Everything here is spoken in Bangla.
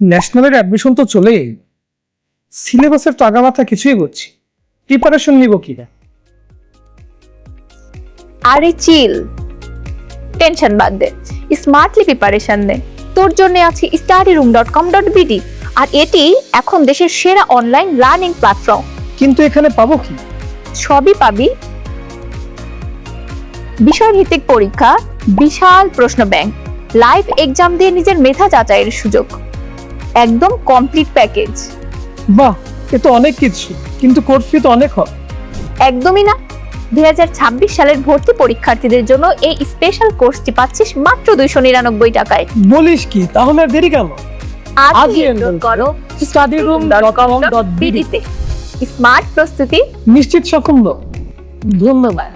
ন্যাশনালের অ্যাডমিশন তো চলে সিলেবাসের টাকা মাথা কিছুই করছি প্রিপারেশন নিব কি না আরে চিল টেনশন বাদ দে। স্মার্টলি প্রিপারেশন নে। তোর জন্য আছে study room dot com dot BD আর এটি এখন দেশের সেরা অনলাইন লার্নিং প্ল্যাটফর্ম কিন্তু এখানে পাবো কি? সবই পাবি। বিষয়ভিত্তিক পরীক্ষা বিশাল প্রশ্ন ব্যাংক লাইভ এক্সাম দিয়ে নিজের মেধা যাচাইয়ের সুযোগ। একদম কমপ্লিট প্যাকেজ বাহ এ তো অনেক কিছু কিন্তু কোর্স ফি তো অনেক হয়। একদমই না। দুই হাজার ছাব্বিশ সালের ভর্তি পরীক্ষার্থীদের জন্য এই স্পেশাল কোর্সটি পাচ্ছিস মাত্র দুইশো নিরানব্বই টাকায়। বলিস কি তাহলে আর দেরি কেন? আজই এনরোল করো। studyroom.com.bd স্মার্ট প্রস্তুতি। নিশ্চিত সাফল্য ধন্যবাদ।